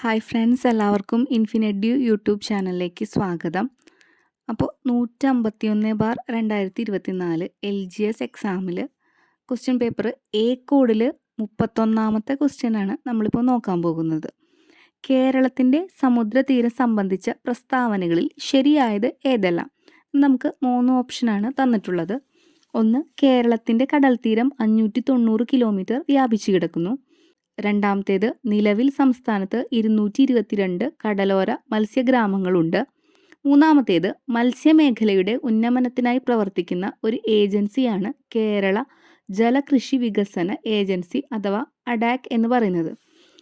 Hi friends എല്ലാവർക്കും infinite YouTube ചാനലിലേക്ക് സ്വാഗതം. അപ്പോൾ നൂറ്റമ്പത്തി ഒന്ന് ബാർ രണ്ടായിരത്തി ഇരുപത്തി നാല് എൽ ജി എസ് എക്സാമിൽ ക്വസ്റ്റ്യൻ പേപ്പർ എ കോഡിൽ മുപ്പത്തൊന്നാമത്തെ ക്വസ്റ്റ്യനാണ് നമ്മളിപ്പോൾ നോക്കാൻ പോകുന്നത്. കേരളത്തിന്റെ സമുദ്രതീരം സംബന്ധിച്ച പ്രസ്താവനകളിൽ ശരിയായത് ഏതെല്ലാം? നമുക്ക് മൂന്ന് ഓപ്ഷനാണ് തന്നിട്ടുള്ളത്. ഒന്ന് കേരളത്തിന്റെ കടൽത്തീരം അഞ്ഞൂറ്റി തൊണ്ണൂറ് കിലോമീറ്റർ വ്യാപിച്ചു കിടക്കുന്നു. രണ്ടാമത്തേത് നിലവിൽ സംസ്ഥാനത്ത് ഇരുന്നൂറ്റി ഇരുപത്തിരണ്ട് കടലോര മത്സ്യഗ്രാമങ്ങളുണ്ട്. മൂന്നാമത്തേത് മത്സ്യമേഖലയുടെ ഉന്നമനത്തിനായി പ്രവർത്തിക്കുന്ന ഒരു ഏജൻസിയാണ് കേരള ജലകൃഷി വികസന ഏജൻസി അഥവാ അഡാക് എന്ന് പറയുന്നത്.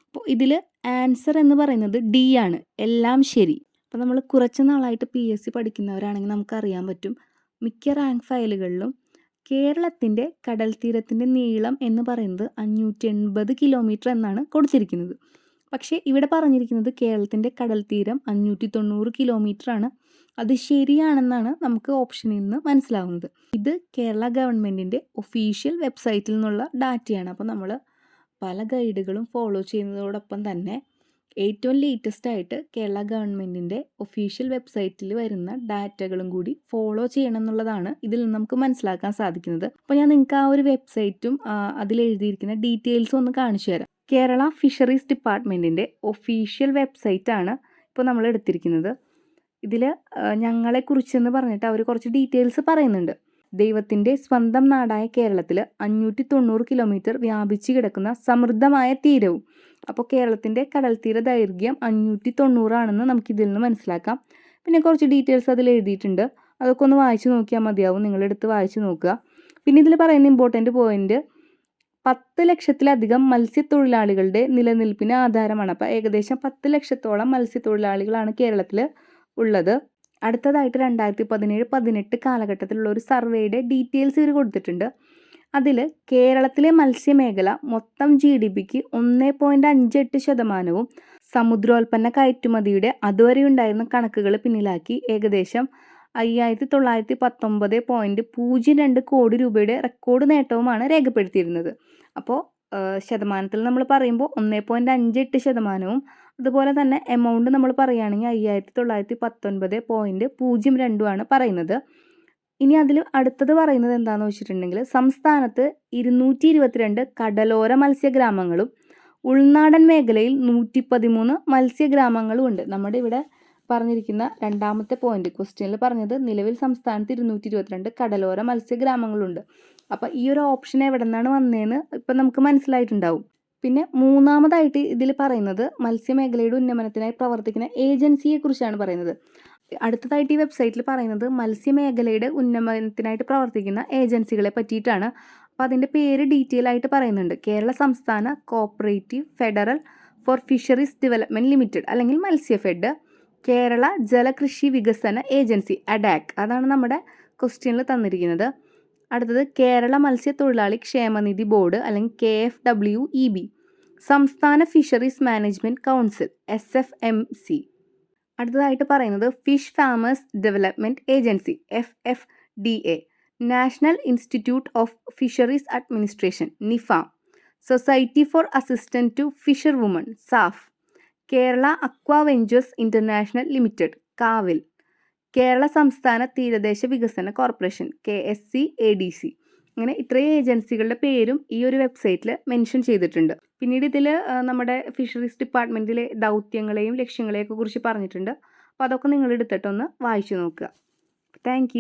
അപ്പോൾ ഇതിൽ ആൻസർ എന്ന് പറയുന്നത് ഡി ആണ്. എല്ലാം ശരി. അപ്പോൾ നമ്മൾ കുറച്ച് നാളായിട്ട് പി എസ് സി പഠിക്കുന്നവരാണെങ്കിൽ നമുക്കറിയാൻ പറ്റും. മിക്ക റാങ്ക് ഫയലുകളിലും കേരളത്തിന്റെ കടൽ തീരത്തിന്റെ നീളം എന്ന് പറയുന്നത് അഞ്ഞൂറ്റി എൺപത് കിലോമീറ്റർ എന്നാണ് കൊടുത്തിരിക്കുന്നത്. പക്ഷേ ഇവിടെ പറഞ്ഞിരിക്കുന്നത് കേരളത്തിന്റെ കടൽ തീരം അഞ്ഞൂറ്റി തൊണ്ണൂറ് കിലോമീറ്റർ ആണ്. അത് ശരിയാണെന്നാണ് നമുക്ക് ഓപ്ഷനിൽ നിന്ന് മനസ്സിലാവുന്നത്. ഇത് കേരള ഗവൺമെന്റിന്റെ ഒഫീഷ്യൽ വെബ്സൈറ്റിൽ നിന്നുള്ള ഡാറ്റയാണ് അപ്പോൾ നമ്മൾ പല ഗൈഡുകളും ഫോളോ ചെയ്യുന്നതോടൊപ്പം തന്നെ ഏറ്റവും ലേറ്റസ്റ്റ് ആയിട്ട് കേരള ഗവൺമെന്റിന്റെ ഒഫീഷ്യൽ വെബ്സൈറ്റിൽ വരുന്ന ഡാറ്റകളും കൂടി ഫോളോ ചെയ്യണം എന്നുള്ളതാണ് ഇതിൽ നിന്ന് നമുക്ക് മനസ്സിലാക്കാൻ സാധിക്കുന്നത്. അപ്പോൾ ഞാൻ നിങ്ങൾക്ക് ആ ഒരു വെബ്സൈറ്റും അതിൽ എഴുതിയിരിക്കുന്ന ഡീറ്റെയിൽസും ഒന്ന് കാണിച്ചു തരാം. കേരള ഫിഷറീസ് ഡിപ്പാർട്ട്മെന്റിന്റെ ഒഫീഷ്യൽ വെബ്സൈറ്റാണ് ഇപ്പോൾ നമ്മൾ എടുത്തിരിക്കുന്നത്. ഇതിൽ ഞങ്ങളെക്കുറിച്ചെന്ന് പറഞ്ഞിട്ട് അവർ കുറച്ച് ഡീറ്റെയിൽസ് പറയുന്നുണ്ട്. ദൈവത്തിന്റെ സ്വന്തം നാടായ കേരളത്തിൽ അഞ്ഞൂറ്റി തൊണ്ണൂറ് കിലോമീറ്റർ വ്യാപിച്ചു കിടക്കുന്ന സമൃദ്ധമായ തീരവും അപ്പോൾ കേരളത്തിന്റെ തീര ദൈർഘ്യം അഞ്ഞൂറ്റി തൊണ്ണൂറാണെന്ന് നമുക്ക് ഇതിൽ നിന്ന് മനസ്സിലാക്കാം. പിന്നെ കുറച്ച് ഡീറ്റെയിൽസ് അതിൽ എഴുതിയിട്ടുണ്ട്. അതൊക്കെ ഒന്ന് വായിച്ചു നോക്കിയാൽ മതിയാവും. നിങ്ങളെടുത്ത് വായിച്ചു നോക്കുക. പിന്നെ ഇതിൽ പറയുന്ന ഇമ്പോർട്ടന്റ് പോയിന്റ് പത്ത് ലക്ഷത്തിലധികം മത്സ്യത്തൊഴിലാളികളുടെ നിലനിൽപ്പിന് ആധാരമാണ്. അപ്പോൾ ഏകദേശം പത്ത് ലക്ഷത്തോളം മത്സ്യത്തൊഴിലാളികളാണ് കേരളത്തിൽ ഉള്ളത്. അടുത്തതായിട്ട് രണ്ടായിരത്തി പതിനേഴ് പതിനെട്ട് കാലഘട്ടത്തിലുള്ള ഒരു സർവേയുടെ ഡീറ്റെയിൽസ് ഇവർ കൊടുത്തിട്ടുണ്ട്. അതിൽ കേരളത്തിലെ മത്സ്യമേഖല മൊത്തം ജി ഡി പിക്ക് ഒന്ന് പോയിന്റ് അഞ്ചെട്ട് ശതമാനവും സമുദ്രോൽപ്പന്ന കയറ്റുമതിയുടെ അതുവരെ ഉണ്ടായിരുന്ന കണക്കുകൾ പിന്നിലാക്കി ഏകദേശം അയ്യായിരത്തി തൊള്ളായിരത്തി പത്തൊമ്പത് പോയിന്റ് പൂജ്യം രണ്ട് കോടി രൂപയുടെ റെക്കോർഡ് നേട്ടവുമാണ് രേഖപ്പെടുത്തിയിരുന്നത്. അപ്പോൾ ശതമാനത്തിൽ നമ്മൾ പറയുമ്പോൾ ഒന്ന് പോയിന്റ് അഞ്ചെട്ട് ശതമാനവും അതുപോലെ തന്നെ എമൗണ്ട് നമ്മൾ പറയുകയാണെങ്കിൽ അയ്യായിരത്തി തൊള്ളായിരത്തി പത്തൊൻപത് പോയിന്റ് പൂജ്യം രണ്ടുമാണ് പറയുന്നത്. ഇനി അതിൽ അടുത്തത് പറയുന്നത് എന്താണെന്ന് വെച്ചിട്ടുണ്ടെങ്കിൽ സംസ്ഥാനത്ത് ഇരുന്നൂറ്റി ഇരുപത്തിരണ്ട് കടലോര മത്സ്യഗ്രാമങ്ങളും ഉൾനാടൻ മേഖലയിൽ നൂറ്റി പതിമൂന്ന് മത്സ്യഗ്രാമങ്ങളും ഉണ്ട്. നമ്മുടെ ഇവിടെ പറഞ്ഞിരിക്കുന്ന രണ്ടാമത്തെ പോയിന്റ് ക്വസ്റ്റ്യനിൽ പറഞ്ഞത് നിലവിൽ സംസ്ഥാനത്ത് ഇരുന്നൂറ്റി ഇരുപത്തിരണ്ട് കടലോര മത്സ്യഗ്രാമങ്ങളുണ്ട്. അപ്പോൾ ഈ ഒരു ഓപ്ഷൻ എവിടെ നിന്നാണ് വന്നതെന്ന് ഇപ്പം നമുക്ക് മനസ്സിലായിട്ടുണ്ടാവും. പിന്നെ മൂന്നാമതായിട്ട് ഇതിൽ പറയുന്നത് മത്സ്യമേഖലയുടെ ഉന്നമനത്തിനായി പ്രവർത്തിക്കുന്ന ഏജൻസിയെക്കുറിച്ചാണ് പറയുന്നത്. അടുത്തതായിട്ട് ഈ വെബ്സൈറ്റിൽ പറയുന്നത് മത്സ്യമേഖലയുടെ ഉന്നമനത്തിനായിട്ട് പ്രവർത്തിക്കുന്ന ഏജൻസികളെ പറ്റിയിട്ടാണ്. അപ്പോൾ അതിന്റെ പേര് ഡീറ്റെയിൽ ആയിട്ട് പറയുന്നുണ്ട്. കേരള സംസ്ഥാന cooperative federal for fisheries development limited അല്ലെങ്കിൽ മത്സ്യഫെഡ് കേരള ജലകൃഷി വികസന ഏജൻസി അഡാക് അതാണ് നമ്മുടെ ക്വസ്റ്റ്യനിൽ തന്നിരിക്കുന്നത്. അടുത്തത് കേരള മത്സ്യ മത്സ്യത്തൊഴിലാളി ക്ഷേമനിധി ബോർഡ് അല്ലെങ്കിൽ K F W E B സംസ്ഥാന fisheries management council S F M C. അടുത്തതായിട്ട് പറയുന്നത് fish farmers development agency F F D A national institute of fisheries administration NIFAM. Society for assistant to fisher woman SAF. Kerala aqua ventures international limited KAVIL. Kerala സംസ്ഥാന തീരദേശ വികസന corporation K S C A D C. അങ്ങനെ ഇത്രയും ഏജൻസികളുടെ പേരും ഈ ഒരു വെബ്സൈറ്റിൽ മെൻഷൻ ചെയ്തിട്ടുണ്ട്. പിന്നീട് ഇതിൽ നമ്മുടെ ഫിഷറീസ് ഡിപ്പാർട്ട്മെന്റിലെ ദൗത്യങ്ങളെയും ലക്ഷ്യങ്ങളെയൊക്കെ കുറിച്ച് പറഞ്ഞിട്ടുണ്ട്. അപ്പോൾ അതൊക്കെ നിങ്ങൾ എടുത്തിട്ടൊന്ന് വായിച്ചു നോക്കുക. താങ്ക്